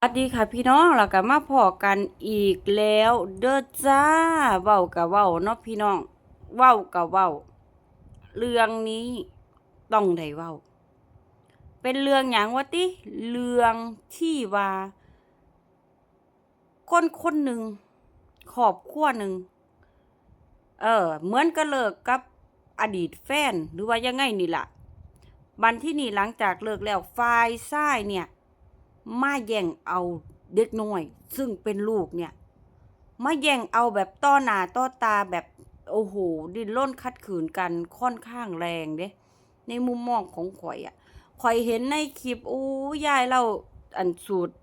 สวัสดีค่ะพี่น้องเราก็มาพอกันอีกแล้วเด้อจ้าเว้ากับเว้าเนาะพี่น้องเว้ากับเว้า เรื่องนี้ต้องได้เว้า เป็นเรื่องหยังวะติเรื่องที่ว่าคนคนหนึ่งครอบครัวหนึ่งเออ เหมือนก็เลิกกับอดีตแฟนหรือว่ายังไงนี่ล่ะ บันที่นี่หลังจากเลิกแล้วฝ่ายซ้ายเนี่ย มาแย่งเอาเด็กน้อย ซึ่งเป็นลูกเนี่ยมาแย่งเอาแบบต้อหนาต้อตาแบบโอ้โหดิ้นร่นคัดขืนกันค่อนข้างแรงเด้ในมุมมองของข่อยอะข่อยเห็นในคลิปโอ้ยายเราอันสูตร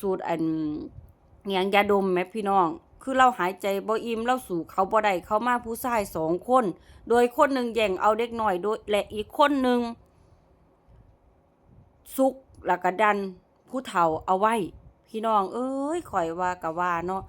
สูตรอันอหย่างยาดมแหมพี่น้อง คือเราหายใจบ่อิ่มเราสู่เขาบ่ได้เขามาผู้ชายสองคน โดยคนหนึ่งแย่งเอาเด็กหน้อยโดยและอีกคนหนึ่งซุก แล้วก็ดันผู้เฒ่าเอาไว้ พี่น้องเอ้ยข่อยว่าก็ว่าเนาะ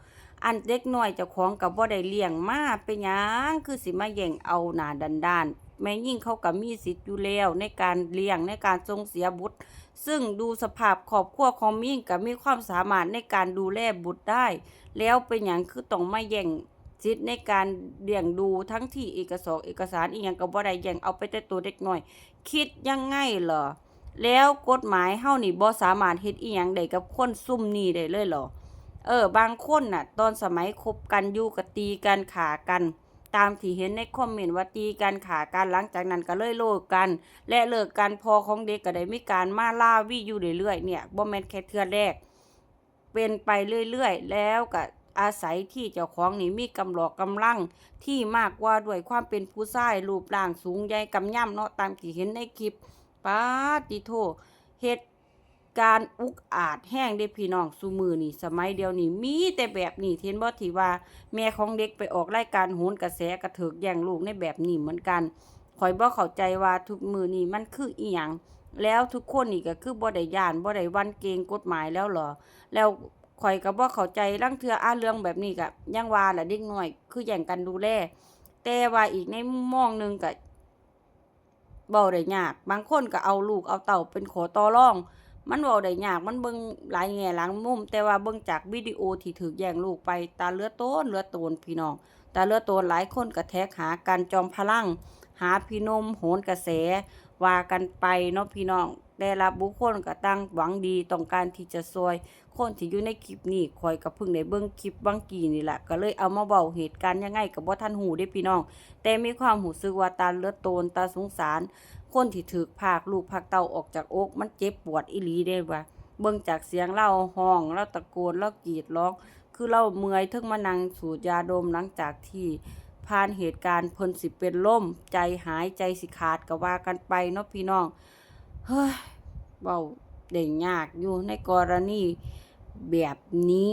อันเด็กน้อยเจ้าของก็บ่ได้เลี้ยงมาเป็นหยังคือสิมาแย่งเอาหน้าดันด้านแม่ยิ่งเขาก็มีสิทธิ์อยู่แล้วในการเลี้ยงในการส่งเสียบุตร ซึ่งดูสภาพครอบครัวของมิ่งก็มีความสามารถในการดูแลบุตรได้ แล้วเป็นหยังคือต้องมาแย่งสิทธิ์ในการเลี้ยงดูทั้งที่เอกสารเอกสารอีหยังก็บ่ได้แย่งเอาไปแต่ตัวเด็กน้อย คิดยังไงเหรอ แล้วกฎหมายเฮานี่บ่สามารถเฮ็ดอีหยังได้กับคนซุ่มนี้ได้เลยเหรอ เออ บางคนน่ะ ตอนสมัยคบกันอยู่ก็ตีกันขากัน ตามที่เห็นในคอมเมนต์ว่าตีกันขากันหลังจากนั้นก็เลยเลิกกัน และเลิกกันพอของเด็กก็ได้มีการมาล่าวิอยู่เรื่อยๆเนี่ยบ่แม่นแค่เทื่อแรก เป็นไปเรื่อยๆ แล้วก็อาศัยที่เจ้าของนี่มีกำหลอกกำลังที่มากกว่าด้วยความเป็นผู้ชายรูปร่างสูงใหญ่กำย่ำเนาะตามที่เห็นในคลิป ปาติโทเหตุการณ์อุกอาจแห้งเด้พี่น้องซุมือนี่สมัยเดียวนี่มีแต่แบบนี้เห็นบ่ที่ว่า แม่ของเด็กไปออกรายการโหนกระแสกระเถิกแย่งลูกในแบบนี้เหมือนกันข่อยบ่เข้าใจว่าทุกมือนี่มันคืออีหยังแล้วทุกคนนี่ก็คือบ่ได้ย่านบ่ได้วันเกงกฎหมายแล้วเหรอ แล้วข่อยก็บ่เข้าใจลังเทืออ่าเรื่องแบบนี้ก็ยังว่าแหละเด็กน้อย คือแย่งกันดูแลแต่ว่าอีกในมุมมองหนึงก็ เบาได้ยาก บางคนก็เอาลูกเอาเต่าเป็นขอต่อรอง มันเบาได้ยาก มันเบิ่งหลายแง่หลางมุม แต่ว่าเบิ่งจากวิดีโอที่ถือแย่งลูกไป ตาเลือโตนเลือดตนพี่น้อง ตาเลือดตนหลายคนก็แท็กหาการจอมพลัง หาพี่นมโหนกระแส ว่ากันไปเนาะพี่น้องแต่ละบุคคลก็ตั้งหวังดีต้องการที่จะซวยคนที่อยู่ในคลิปนี้ข่อยก็เพิ่งได้เบิ่งคลิปบางกี้นี่แหละก็เลยเอามาเว้าเหตุการณ์ยังไงก็บ่ทันหูเด้พี่น้อง แต่มีความรู้สึกว่าตาเลือโตนตาสงสาร คนที่ถูกพรากลูกพรากเต้าออกจากอกมันเจ็บปวดอีหลีเด้ว่าเบิ่งจากเสียงเล่าห้องเล่าตะโกนเล่ากรีดร้อง คือเล่าเมื่อยถึงมานั่งสูดยาดมหลังจากที่ ผ่านเหตุการณ์เพิ่นสิเป็นล่มใจหายใจสิขาดก็ว่ากันไปเนาะพี่น้อง เฮ้ยเบาเด่งยากอยู่ในกรณีแบบนี้